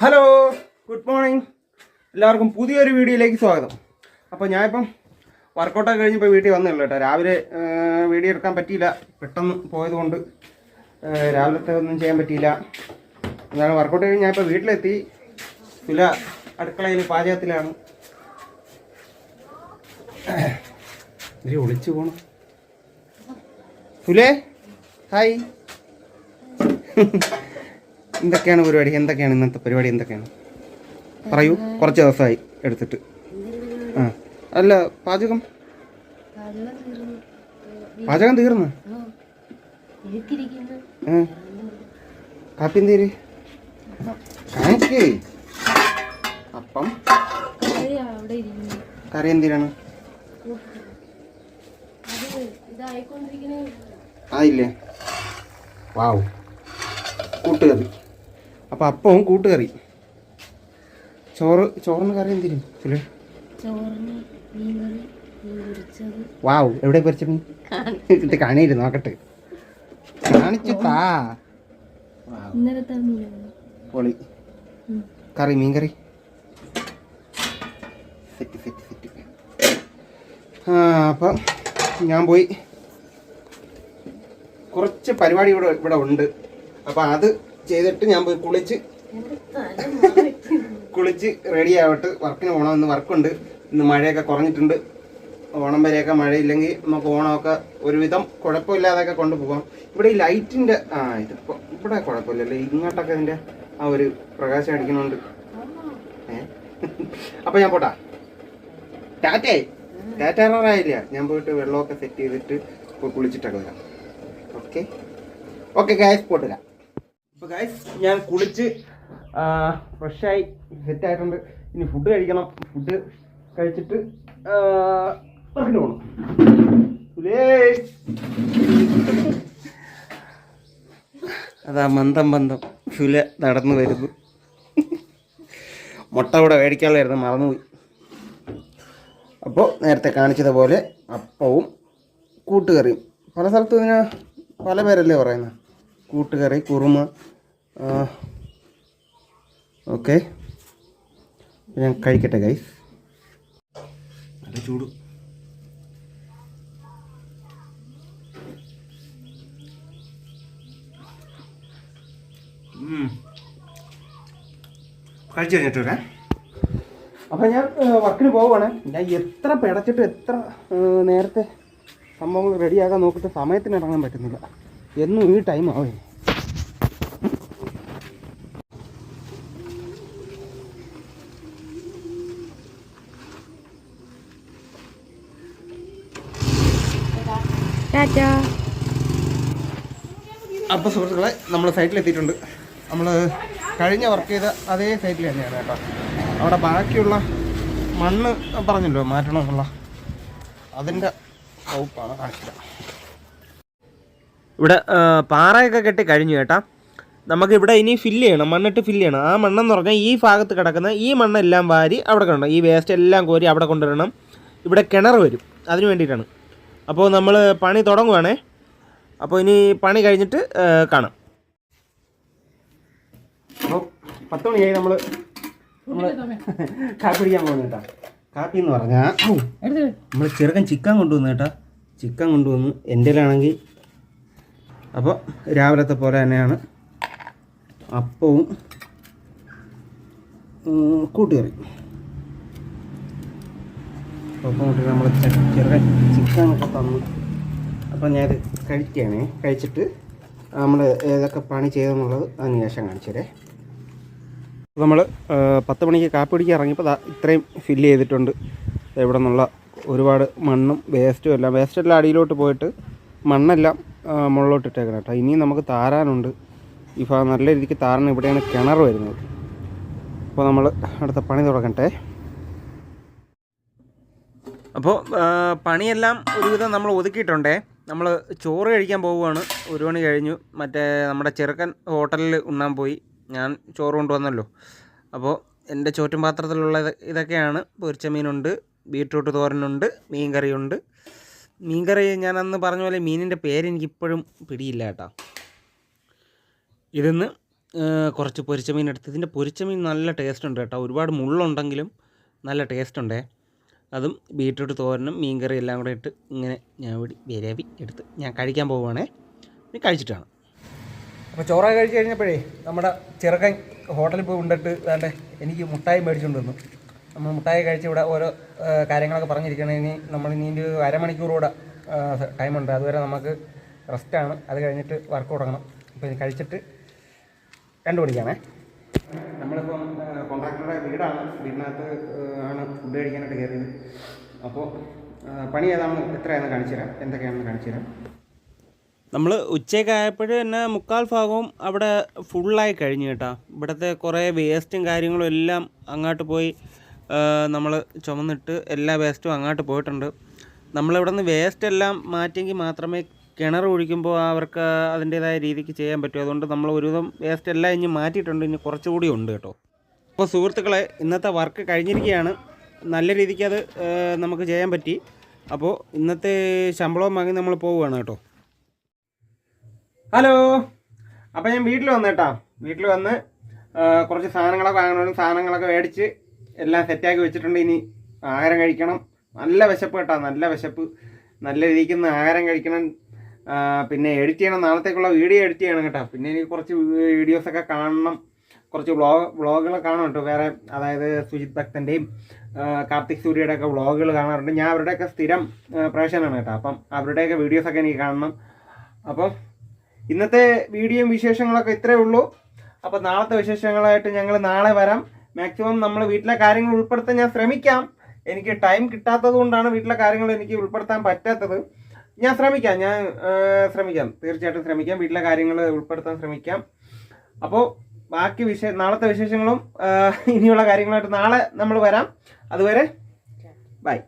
Hello good morning എല്ലാവർക്കും പുതിയൊരു വീഡിയോയിലേക്ക് സ്വാഗതം. അപ്പോൾ ഞാനിപ്പം വർക്കൗട്ടൊക്കെ കഴിഞ്ഞപ്പോൾ വീട്ടിൽ വന്നുള്ളൂ കേട്ടോ. രാവിലെ വീഡിയോ എടുക്കാൻ പറ്റിയില്ല. പെട്ടെന്ന് പോയതുകൊണ്ട് രാവിലത്തെ ഒന്നും ചെയ്യാൻ പറ്റിയില്ല. എന്നാലും വർക്കൗട്ട് കഴിഞ്ഞ് ഞാനിപ്പോൾ വീട്ടിലെത്തി. ചില അടുക്കളയിൽ പാചകത്തിലാണ്. ഇവർ ഒളിച്ചു പോണം. സുലേ ഹായ് എന്തൊക്കെയാണ് പരിപാടി? എന്തൊക്കെയാണ് ഇന്നത്തെ പരിപാടി? എന്തൊക്കെയാണ്? പറയൂ. കുറച്ച് ദിവസമായി എടുത്തിട്ട്. ആ. അല്ല പാചകം? പാചകം തീർന്നു? കാപ്പി എന്തേര് കാണിക്കേ. അപ്പം. കറി എന്തിനാണ്? ആയില്ലേ? വാവ്. കൂട്ടുകറി. അപ്പം അപ്പവും കൂട്ടുകറി. ചോറ് ചോറിന് കറി എന്തിനും? വാവ് എവിടെ പൊരിച്ചത്? കണിയിരുന്നു നോക്കട്ടെ. കാണിച്ചു താ പൊളി. കറി മീൻ കറി സെറ്റ് സെറ്റ് സെറ്റ്. ആ അപ്പം ഞാൻ പോയി. കുറച്ച് പരിപാടി ഇവിടെ ഇവിടെ ഉണ്ട്. അപ്പം അത് ചെയ്തിട്ട് ഞാൻ പോയി കുളിച്ച് കുളിച്ച് റെഡി ആവട്ട്. വർക്കിന് പോകണം ഇന്ന് വർക്കുണ്ട് ഇന്ന് മഴയൊക്കെ കുറഞ്ഞിട്ടുണ്ട്. ഓണം വരെയൊക്കെ മഴയില്ലെങ്കിൽ നമുക്ക് ഓണമൊക്കെ ഒരുവിധം കുഴപ്പമില്ലാതെയൊക്കെ കൊണ്ടുപോകാം. ഇവിടെ ഈ ലൈറ്റിന്റെ ആ ഇതിപ്പോൾ ഇവിടെ കുഴപ്പമില്ലല്ലോ. ഇങ്ങോട്ടൊക്കെ ഇതിന്റെ ആ ഒരു പ്രകാശം അടിക്കുന്നുണ്ട് ഏ? അപ്പം ഞാൻ പോട്ടാ. ടാറ്റേ. ടാറ്റ ആയില്ല. ഞാൻ പോയിട്ട് വെള്ളമൊക്കെ സെറ്റ് ചെയ്തിട്ട് കുളിച്ചിട്ടൊക്കെ വരാം. ഓക്കെ ഓക്കെ ഗ്യാസ് പോട്ടില്ല അപ്പോൾ ഗൈസ് ഞാൻ കുളിച്ച് ഫ്രഷായി സെറ്റ് ആയിട്ടുണ്ട്. ഇനി ഫുഡ് കഴിക്കണം. ഫുഡ് കഴിച്ചിട്ട് പോകണം അതാ മന്ദം മന്ദം. ചുല നടന്നു വരുന്നു. മുട്ട കൂടെ മേടിക്കാനുള്ളായിരുന്നു മറന്നുപോയി. അപ്പോൾ നേരത്തെ കാണിച്ചതുപോലെ അപ്പവും കൂട്ടുകറിയും. പല സ്ഥലത്തും ഇതിന് പല പേരല്ലേ പറയുന്നത്? കൂട്ടുകറി കുറുമ ഓക്കെ. ഞാൻ കഴിക്കട്ടെ ഗൈസ് നല്ല ചൂട്. കഴിച്ചു കഴിഞ്ഞിട്ട് വരാം. അപ്പം ഞാൻ വർക്കിന് പോവുകയാണ്. ഞാൻ എത്ര പിടച്ചിട്ട് എത്ര നേരത്തെ സംഭവങ്ങൾ റെഡിയാക്കാൻ നോക്കിയിട്ട് സമയത്തിന് ഇറങ്ങാൻ പറ്റുന്നില്ല. എന്നും ഈ ടൈം ആവേ ടാറ്റാ. അപ്പോൾ സുഹൃത്തുക്കളെ നമ്മൾ സൈറ്റിലെത്തിയിട്ടുണ്ട് നമ്മൾ കഴിഞ്ഞ വർക്ക് ചെയ്ത അതേ സൈറ്റിൽ തന്നെയാണ് കേട്ടോ. അവിടെ ബാക്കിയുള്ള മണ്ണ് പറഞ്ഞല്ലോ മാറ്റണമെന്നുള്ള? അതിന്റെ വകുപ്പാണ് കാണിക്കുക ഇവിടെ പാറയൊക്കെ കെട്ടി കഴിഞ്ഞു കേട്ടാ. നമുക്ക് ഇവിടെ ഇനി ഫില്ല് ചെയ്യണം മണ്ണിട്ട് ഫില്ല് ചെയ്യണം. ആ മണ്ണെന്ന് പറഞ്ഞാൽ ഈ ഭാഗത്ത് കിടക്കുന്ന ഈ മണ്ണെല്ലാം വാരി അവിടെ കിടണം ഈ വേസ്റ്റ് എല്ലാം കോരി അവിടെ കൊണ്ടുവരണം. ഇവിടെ കിണർ വരും. അതിന് വേണ്ടിയിട്ടാണ്. അപ്പോൾ നമ്മൾ പണി തുടങ്ങുവാണേ. അപ്പോൾ ഇനി പണി കഴിഞ്ഞിട്ട് കാണാം. അപ്പോൾ പത്ത് മണിയായി നമ്മൾ നമ്മൾ കാപ്പി പിടിക്കാൻ പോകുന്നു കേട്ടോ. കാപ്പി എന്ന് പറഞ്ഞാൽ നമ്മൾ ചെറുക്കൻ ചിക്കൻ കൊണ്ടുവന്നു കേട്ടോ. ചിക്കൻ കൊണ്ടുവന്നു എന്റെ ആണെങ്കിൽ അപ്പോൾ രാവിലത്തെ പോലെ തന്നെയാണ് അപ്പവും കൂട്ടുകറി. അപ്പം നമ്മൾ ചെറുക്കൻ ചിക്കനൊക്കെ തന്നു. അപ്പം ഞാനത് കഴിക്കുകയാണേ. കഴിച്ചിട്ട് നമ്മൾ ഏതൊക്കെ പണി ചെയ്തെന്നുള്ളത് അതിന് ശേഷം കാണിച്ചു തരേ നമ്മൾ പത്ത് മണിക്ക് കാപ്പി പിടിക്കാൻ ഇറങ്ങിയപ്പോൾ ഇത്രയും ഫില്ല് ചെയ്തിട്ടുണ്ട്. ഇവിടെ നിന്നുള്ള ഒരുപാട് മണ്ണും വേസ്റ്റും എല്ലാം. വേസ്റ്റ് എല്ലാം അടിയിലോട്ട് പോയിട്ട് മണ്ണെല്ലാം മുകളിലോട്ട് ഇട്ടേക്കണം കേട്ടോ. ഇനിയും നമുക്ക് താരാനുണ്ട്. ഈ ഭാഗം നല്ല രീതിക്ക് താരണം ഇവിടെയാണ് കിണർ വരുന്നത്. അപ്പോൾ നമ്മൾ അടുത്ത പണി തുടങ്ങട്ടെ. അപ്പോൾ പണിയെല്ലാം ഒരുവിധം നമ്മൾ ഒതുക്കിയിട്ടുണ്ടേ. നമ്മൾ ചോറ് കഴിക്കാൻ പോവുകയാണ്. ഒരു മണി കഴിഞ്ഞു. മറ്റേ നമ്മുടെ ചെറുക്കൻ ഹോട്ടലിൽ ഉണ്ണാൻ പോയി. ഞാൻ ചോറ് കൊണ്ടുവന്നല്ലോ. അപ്പോൾ എന്റെ ചോറ്റും പാത്രത്തിലുള്ള ഇത് ഇതൊക്കെയാണ്. പൊരിച്ച മീനുണ്ട് ബീട്രൂട്ട് തോരനുണ്ട് മീൻ കറിയുണ്ട് മീൻ ഞാൻ അന്ന് പറഞ്ഞ പോലെ മീനിന്റെ പേര് എനിക്കിപ്പോഴും പിടിയില്ല കേട്ടോ. ഇതിന്ന് കുറച്ച് പൊരിച്ച മീൻ എടുത്ത്. ഇതിന്റെ പൊരിച്ച മീൻ നല്ല ടേസ്റ്റ് ഉണ്ട് കേട്ടോ. ഒരുപാട് മുള്ളുണ്ടെങ്കിലും നല്ല ടേസ്റ്റ് ഉണ്ടേ. അതും ബീട്രൂട്ട് തോരനും മീൻകറി എല്ലാം കൂടെ ഇട്ട് ഇങ്ങനെ ഞാൻ ഇവിടെ വിരവി എടുത്ത് ഞാൻ കഴിക്കാൻ പോവുകയാണേ. ഇനി കഴിച്ചിട്ടാണ്. അപ്പോൾ ചോറ കഴിച്ച് കഴിഞ്ഞപ്പോഴേ നമ്മുടെ ചെറുക്കൻ ഹോട്ടലിൽ പോയി ഉണ്ടിട്ട് വേണ്ടേ എനിക്ക് മുട്ടായി മേടിച്ചുകൊണ്ട് വന്നു. നമ്മൾ മുട്ടായി കഴിച്ച് ഇവിടെ ഓരോ കാര്യങ്ങളൊക്കെ പറഞ്ഞിരിക്കണമെങ്കിൽ നമ്മൾ ഇനി ഒരു അരമണിക്കൂർ കൂടെ ടൈമുണ്ട് അതുവരെ നമുക്ക് റെസ്റ്റാണ് അത് കഴിഞ്ഞിട്ട് വർക്ക് തുടങ്ങണം. അപ്പോൾ കഴിച്ചിട്ട് രണ്ട് മണിക്കാണേ. നമ്മളിപ്പം കോൺട്രാക്ടറുടെ വീടാണ്. വീടിനകത്ത് ആണ് ഫുഡ് കഴിക്കാനായിട്ട് കയറിയത്. അപ്പോൾ പണി ഏതാണെന്ന് എത്രയാണെന്ന് കാണിച്ചു തരാം. എന്തൊക്കെയാണെന്ന് കാണിച്ചു തരാം. നമ്മൾ ഉച്ചയ്ക്ക് ആയപ്പോൾ തന്നെ മുക്കാൽ ഭാഗവും അവിടെ ഫുള്ളായി കഴിഞ്ഞു കേട്ടോ. ഇവിടുത്തെ കുറേ വേസ്റ്റും കാര്യങ്ങളും എല്ലാം അങ്ങോട്ട് പോയി നമ്മൾ ചുമന്നിട്ട് എല്ലാ വേസ്റ്റും അങ്ങോട്ട് പോയിട്ടുണ്ട്. നമ്മളിവിടെ നിന്ന് വേസ്റ്റ് എല്ലാം മാറ്റിയെങ്കിൽ മാത്രമേ കിണർ ഒഴിക്കുമ്പോൾ അവർക്ക് അതിന്റേതായ രീതിക്ക് ചെയ്യാൻ പറ്റൂ. അതുകൊണ്ട് നമ്മൾ ഒരുവിധം വേസ്റ്റ് എല്ലാം ഇനി മാറ്റിയിട്ടുണ്ട്. ഇനി കുറച്ചുകൂടി ഉണ്ട് കേട്ടോ. അപ്പോൾ സുഹൃത്തുക്കളെ ഇന്നത്തെ വർക്ക് കഴിഞ്ഞിരിക്കുകയാണ്. നല്ല രീതിക്ക് അത് നമുക്ക് ചെയ്യാൻ പറ്റി. അപ്പോൾ ഇന്നത്തെ ശമ്പളവും വാങ്ങി നമ്മൾ പോവുകയാണ് കേട്ടോ. ഹലോ? അപ്പോൾ ഞാൻ വീട്ടിൽ വന്നു കേട്ടോ. വീട്ടിൽ വന്ന് കുറച്ച് സാധനങ്ങളൊക്കെ വാങ്ങണം സാധനങ്ങളൊക്കെ മേടിച്ച് എല്ലാം സെറ്റാക്കി വെച്ചിട്ടുണ്ട്. ഇനി ആഹാരം കഴിക്കണം. നല്ല വിശപ്പ് കേട്ടോ. നല്ല വിശപ്പ്. നല്ല രീതിക്ക് ആഹാരം കഴിക്കണം. പിന്നെ എഡിറ്റ് ചെയ്യണം. നാളത്തേക്കുള്ള വീഡിയോ എഡിറ്റ് ചെയ്യണം കേട്ടോ. പിന്നെ എനിക്ക് കുറച്ച് വീഡിയോസൊക്കെ കാണണം. കുറച്ച് വ്ളോഗ് വ്ളോഗുകൾ കാണുന്നുണ്ട് വേറെ അതായത് സുജിത് ഭക്തന്റെയും കാർത്തിക് സൂര്യയുടെ ഒക്കെ വ്ളോഗുകൾ കാണാറുണ്ട്. ഞാൻ അവരുടെയൊക്കെ സ്ഥിരം പ്രേക്ഷകനാണ് കേട്ടോ. അപ്പം അവരുടെയൊക്കെ വീഡിയോസൊക്കെ എനിക്ക് കാണണം. അപ്പം ഇന്നത്തെ വീഡിയോയും വിശേഷങ്ങളൊക്കെ ഇത്രയേ ഉള്ളൂ. അപ്പം നാളത്തെ വിശേഷങ്ങളായിട്ട് ഞങ്ങൾ നാളെ വരാം. മാക്സിമം നമ്മൾ വീട്ടിലെ കാര്യങ്ങൾ ഉൾപ്പെടുത്താൻ ഞാൻ ശ്രമിക്കാം. എനിക്ക് ടൈം കിട്ടാത്തത് കൊണ്ടാണ് വീട്ടിലെ കാര്യങ്ങൾ എനിക്ക് ഉൾപ്പെടുത്താൻ പറ്റാത്തത്. ഞാൻ ശ്രമിക്കാം. ഞാൻ ശ്രമിക്കാം. തീർച്ചയായിട്ടും ശ്രമിക്കാം. വീട്ടിലെ കാര്യങ്ങൾ ഉൾപ്പെടുത്താൻ ശ്രമിക്കാം. അപ്പോൾ ബാക്കി വിശേ നാളത്തെ വിശേഷങ്ങളും ഇനിയുള്ള കാര്യങ്ങളായിട്ട് നാളെ നമ്മൾ വരാം. അതുവരെ ബൈ.